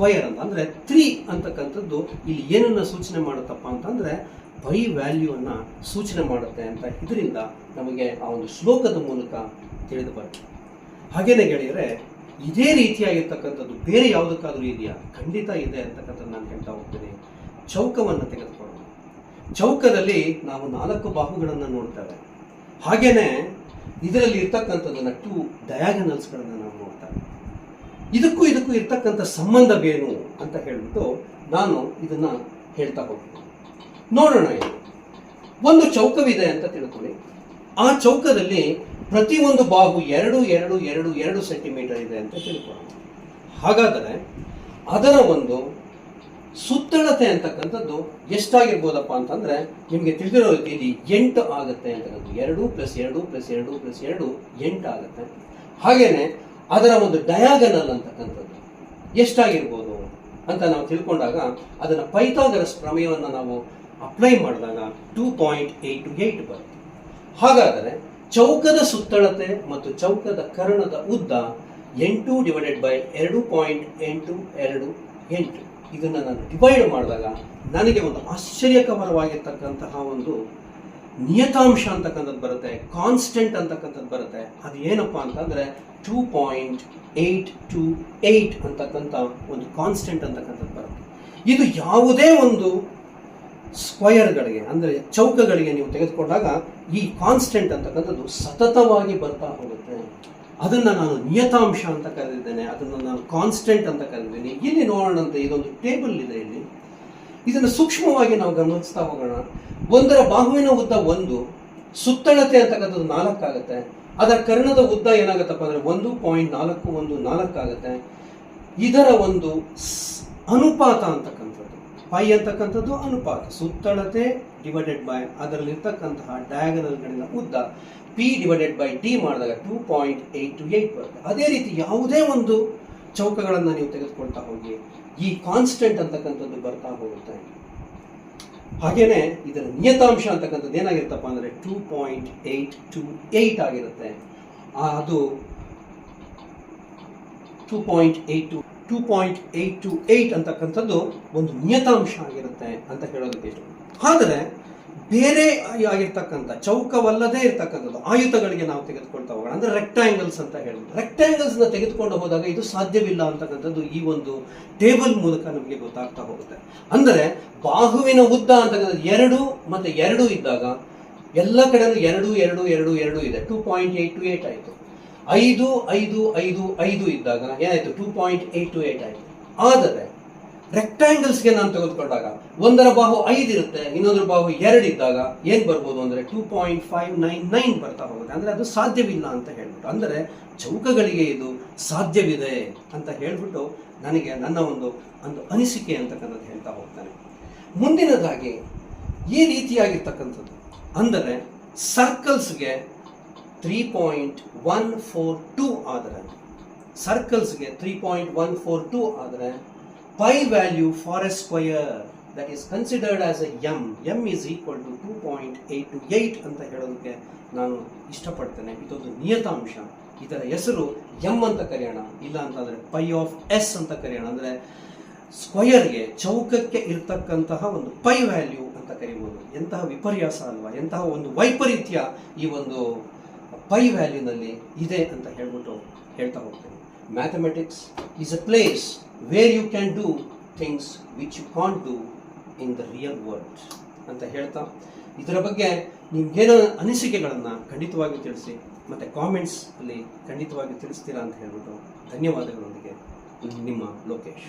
Square ಅಂತ. ಅಂದ್ರೆ three ಅಂತಕ್ಕಂಥದ್ದು ಇಲ್ಲಿ ಏನನ್ನ ಸೂಚನೆ ಮಾಡುತ್ತಪ್ಪ ಅಂತಂದ್ರೆ ಬೈ ವ್ಯಾಲ್ಯೂವನ್ನು ಸೂಚನೆ ಮಾಡುತ್ತೆ ಅಂತ. ಇದರಿಂದ ನಮಗೆ ಆ ಒಂದು ಶ್ಲೋಕದ ಮೂಲಕ ತಿಳಿದು ಬರುತ್ತೆ ಹಾಗೇನೆ ಗೆಳೆಯರೆ, ಇದೇ ರೀತಿಯಾಗಿರ್ತಕ್ಕಂಥದ್ದು ಬೇರೆ ಯಾವುದಕ್ಕಾದ್ರೂ ಇದೆಯಾ? ಖಂಡಿತ ಇದೆ ಅಂತಕ್ಕಂಥದ್ದು ನಾನು ಹೇಳ್ತಾ ಹೋಗ್ತೀನಿ. ಚೌಕವನ್ನು ತೆಗೆದುಕೊಳ್ಳೋಣ. ಚೌಕದಲ್ಲಿ ನಾವು ನಾಲ್ಕು ಬಾಹುಗಳನ್ನು ನೋಡ್ತೇವೆ. ಹಾಗೇನೆ, ಇದರಲ್ಲಿ ಇರ್ತಕ್ಕಂಥದ್ದನ್ನ ಟೂ ಡಯಾಗನಲ್ಸ್ಗಳನ್ನು ನಾವು ನೋಡ್ತೇವೆ. ಇದಕ್ಕೂ ಇದಕ್ಕೂ ಇರ್ತಕ್ಕಂಥ ಸಂಬಂಧವೇನು ಅಂತ ಹೇಳ್ಬಿಟ್ಟು ನಾನು ಇದನ್ನ ಹೇಳ್ತಾ ಹೋಗ್ತೀನಿ. ನೋಡೋಣ ಒಂದು ಚೌಕವಿದೆ ಅಂತ ತಿಳ್ಕೊಳ್ಳಿ. ಆ ಚೌಕದಲ್ಲಿ ಪ್ರತಿಯೊಂದು ಬಾಹು ಎರಡು ಎರಡು ಎರಡು ಎರಡು ಸೆಂಟಿಮೀಟರ್ ಇದೆ ಅಂತ ತಿಳ್ಕೊಳ್ಳೋಣ. ಹಾಗಾದರೆ ಅದರ ಒಂದು ಸುತ್ತಳತೆ ಅಂತಕ್ಕಂಥದ್ದು ಎಷ್ಟಾಗಿರ್ಬೋದಪ್ಪ ಅಂತಂದ್ರೆ ನಿಮಗೆ ತಿಳಿದಿರೋ ರೀತಿಯಲ್ಲಿ ಎಂಟು ಆಗುತ್ತೆ ಅಂತಕ್ಕಂಥದ್ದು. ಎರಡು ಪ್ಲಸ್ ಎರಡು ಪ್ಲಸ್ ಎರಡು ಪ್ಲಸ್ ಎರಡು ಎಂಟು ಆಗುತ್ತೆ. ಹಾಗೇನೆ ಅದರ ಒಂದು ಡಯಾಗನಲ್ ಅಂತಕ್ಕಂಥದ್ದು. ಎಷ್ಟಾಗಿರ್ಬೋದು ಅಂತ ನಾವು ತಿಳ್ಕೊಂಡಾಗ ಅದನ್ನ ಪೈಥಾಗರಸ್ ಪ್ರಮೇಯವನ್ನು ನಾವು ಅಪ್ಲೈ ಮಾಡಿದಾಗ two point eight two eight ಬರುತ್ತೆ. ಹಾಗಾದರೆ ಚೌಕದ ಸುತ್ತಳತೆ ಮತ್ತು ಚೌಕದ ಕರ್ಣದ ಉದ್ದ ಎಂಟು ಡಿವೈಡೆಡ್ ಬೈ ಎರಡು ಪಾಯಿಂಟ್ ಎಂಟು ಎರಡು. ಎಂಟು ಇದನ್ನು ನಾನು ಡಿವೈಡ್ ಮಾಡಿದಾಗ ನನಗೆ ಒಂದು ಆಶ್ಚರ್ಯಕರವಾಗಿರ್ತಕ್ಕಂತಹ ಒಂದು ನಿಯತಾಂಶ ಅಂತಕ್ಕಂಥದ್ದು ಬರುತ್ತೆ ಕಾನ್ಸ್ಟೆಂಟ್ ಅಂತಕ್ಕಂಥದ್ದು ಬರುತ್ತೆ. ಅದು ಏನಪ್ಪ ಅಂತಂದ್ರೆ two point eight two eight ಅಂತಕ್ಕಂಥ ಒಂದು ಕಾನ್ಸ್ಟೆಂಟ್ ಅಂತಕ್ಕಂಥದ್ದು ಬರುತ್ತೆ. ಇದು ಯಾವುದೇ ಒಂದು ಸ್ಕ್ವಯರ್ಗಳಿಗೆ ಅಂದರೆ ಚೌಕಗಳಿಗೆ ನೀವು ತೆಗೆದುಕೊಂಡಾಗ ಈ ಕಾನ್ಸ್ಟೆಂಟ್ ಅಂತಕ್ಕಂಥದ್ದು ಸತತವಾಗಿ ಬರ್ತಾ ಹೋಗುತ್ತೆ. ಅದನ್ನ ನಾನು ನಿಯತಾಂಶ ಅಂತ ಕರೆದಿದ್ದೇನೆ, ಅದನ್ನು ನಾನು ಕಾನ್ಸ್ಟೆಂಟ್ ಅಂತ ಕರೆದಿದ್ದೇನೆ. ಇಲ್ಲಿ ನೋಡೋಣಂತೆ, ಇದೊಂದು ಟೇಬಲ್ ಇದೆ ಇಲ್ಲಿ. ಇದನ್ನು ಸೂಕ್ಷ್ಮವಾಗಿ ನಾವು ಗಮನಿಸ್ತಾ ಹೋಗೋಣ. ಒಂದರ ಬಾಹುವಿನ ಉದ್ದ ಒಂದು, ಸುತ್ತಳತೆ ಅಂತಕ್ಕಂಥದ್ದು ನಾಲ್ಕಾಗುತ್ತೆ. ಅದರ ಕರ್ಣದ ಉದ್ದ ಏನಾಗುತ್ತಪ್ಪ ಅಂದ್ರೆ ಒಂದು ಪಾಯಿಂಟ್ ನಾಲ್ಕು ಒಂದು ನಾಲ್ಕಾಗುತ್ತೆ. ಇದರ ಒಂದು ಅನುಪಾತ ಅಂತಕ್ಕಂಥದ್ದು. ಪೈ ಅಂತಕ್ಕಂಥದ್ದು ಅನುಪಾತ. ಸುತ್ತಳತೆ ಡಿವೈಡೆಡ್ ಬೈ ಅದರಲ್ಲಿರ್ತಕ್ಕಂತಹ ಡಯಾಗನಲ್ಗಳಿನ ಉದ್ದ. ಪಿ ಡಿವೈಡೆಡ್ ಬೈ ಡಿ ಮಾಡಿದಾಗ two point eight two eight ಬರುತ್ತೆ. ಅದೇ ರೀತಿ ಯಾವುದೇ ಒಂದು ಚೌಕಗಳನ್ನು ನೀವು ತೆಗೆದುಕೊಳ್ತಾ ಹೋಗಿ, ಈ ಕಾನ್ಸ್ಟೆಂಟ್ ಅಂತಕ್ಕಂಥದ್ದು ಬರ್ತಾ ಹೋಗುತ್ತೆ ಹಾಗೇನೆ ಇದರ ನಿಯತಾಂಶ ಅಂತಕ್ಕಂಥದ್ದು ಏನಾಗಿರುತ್ತಪ್ಪ ಅಂದರೆ two point eight two eight ಆಗಿರುತ್ತೆ. ಅದು two point eight two two point eight two eight ಅಂತಕ್ಕಂಥದ್ದು ಒಂದು ನಿಯತಾಂಶ ಆಗಿರುತ್ತೆ ಅಂತ ಹೇಳೋದಕ್ಕೆ ಆದರೆ ಬೇರೆ ಆಗಿರ್ತಕ್ಕಂಥ, ಚೌಕವಲ್ಲದೆ ಇರ್ತಕ್ಕಂಥದ್ದು, ಆಯುಧಗಳಿಗೆ ನಾವು ತೆಗೆದುಕೊಳ್ತಾ ಹೋಗೋಣ. ಅಂದ್ರೆ ರೆಕ್ಟಾಂಗಲ್ಸ್ ಅಂತ ಹೇಳಿ. ರೆಕ್ಟಾಂಗಲ್ಸ್ನ ತೆಗೆದುಕೊಂಡು ಹೋದಾಗ ಇದು ಸಾಧ್ಯವಿಲ್ಲ ಅಂತಕ್ಕಂಥದ್ದು ಈ ಒಂದು ಟೇಬಲ್ ಮೂಲಕ ನಮಗೆ ಗೊತ್ತಾಗ್ತಾ ಹೋಗುತ್ತೆ. ಅಂದರೆ ಬಾಹುವಿನ ಉದ್ದ ಅಂತಕ್ಕಂಥದ್ದು ಎರಡು ಮತ್ತೆ ಎರಡು ಇದ್ದಾಗ ಎಲ್ಲ ಕಡೆನೂ ಎರಡು ಎರಡು ಎರಡು ಎರಡು ಇದೆ. Two point eight two eight ಆಯಿತು. ಐದು ಐದು ಐದು ಐದು ಇದ್ದಾಗ ಏನಾಯ್ತು? Two point eight two eight ಆಯಿತು. ಆದರೆ ರೆಕ್ಟಾಂಗಲ್ಸ್ಗೆ ನಾನು ತೆಗೆದುಕೊಂಡಾಗ ಒಂದರ ಬಾಹು ಐದು ಇರುತ್ತೆ, ಇನ್ನೊಂದರ ಬಾಹು ಎರಡು ಇದ್ದಾಗ ಏನು ಬರ್ಬೋದು ಅಂದ್ರೆ two point five nine nine ಬರ್ತಾ ಹೋಗುತ್ತೆ. ಅಂದ್ರೆ ಅದು ಸಾಧ್ಯವಿಲ್ಲ ಅಂತ ಹೇಳ್ಬಿಟ್ಟು. ಅಂದ್ರೆ ಚೌಕಗಳಿಗೆ ಇದು ಸಾಧ್ಯವಿದೆ ಅಂತ ಹೇಳ್ಬಿಟ್ಟು ನನಗೆ ನನ್ನ ಒಂದು ಒಂದು ಅನಿಸಿಕೆ ಅಂತಕ್ಕಂಥದ್ದು ಹೇಳ್ತಾ ಹೋಗ್ತಾನೆ. ಮುಂದಿನದಾಗಿ ಈ ರೀತಿಯಾಗಿರ್ತಕ್ಕಂಥದ್ದು ಅಂದರೆ ಸರ್ಕಲ್ಸ್ಗೆ three point one four two ಆದರೆ ಸರ್ಕಲ್ಸ್ಗೆ three point one four two ಆದರೆ pi value for a as A M M is equal to two point eight two eight ಅಂತ ಹೇಳೋದಕ್ಕೆ ನಾನು ಇಷ್ಟಪಡ್ತೇನೆ. ಇದೊಂದು ನಿಯತಾಂಶ. ಇದರ ಹೆಸರು ಎಂ ಅಂತ ಕರೆಯೋಣ. ಇಲ್ಲ ಅಂತಂದರೆ ಪೈ ಆಫ್ ಎಸ್ ಅಂತ ಕರೆಯೋಣ. ಅಂದರೆ ಸ್ಕ್ವಯರ್ಗೆ ಚೌಕಕ್ಕೆ ಇರ್ತಕ್ಕಂತಹ ಒಂದು ಪೈ ವ್ಯಾಲ್ಯೂ ಅಂತ ಕರಿಬೋದು. ಎಂತಹ ವಿಪರ್ಯಾಸ ಅಲ್ವಾ? ಎಂತಹ ಒಂದು ವೈಪರೀತ್ಯ ಈ ಒಂದು ಪೈ ವ್ಯಾಲ್ಯೂನಲ್ಲಿ ಇದೆ ಅಂತ ಹೇಳ್ಬಿಟ್ಟು ಹೇಳ್ತಾ ಹೋಗ್ತೇನೆ. Mathematics is a place where you can do things which you can't do in the real world ಅಂತ ಹೇಳ್ತಾ, ಇದರ ಬಗ್ಗೆ ನಿಮ್ಗೇನೋ ಅನಿಸಿಕೆಗಳನ್ನು ಖಂಡಿತವಾಗಿ ತಿಳಿಸಿ, ಮತ್ತು ಕಾಮೆಂಟ್ಸ್ ಅಲ್ಲಿ ಖಂಡಿತವಾಗಿ ತಿಳಿಸ್ತೀರಾ ಅಂತ ಹೇಳ್ಬಿಟ್ಟು ಧನ್ಯವಾದಗಳೊಂದಿಗೆ ನಿಮ್ಮ ಲೋಕೇಶ್.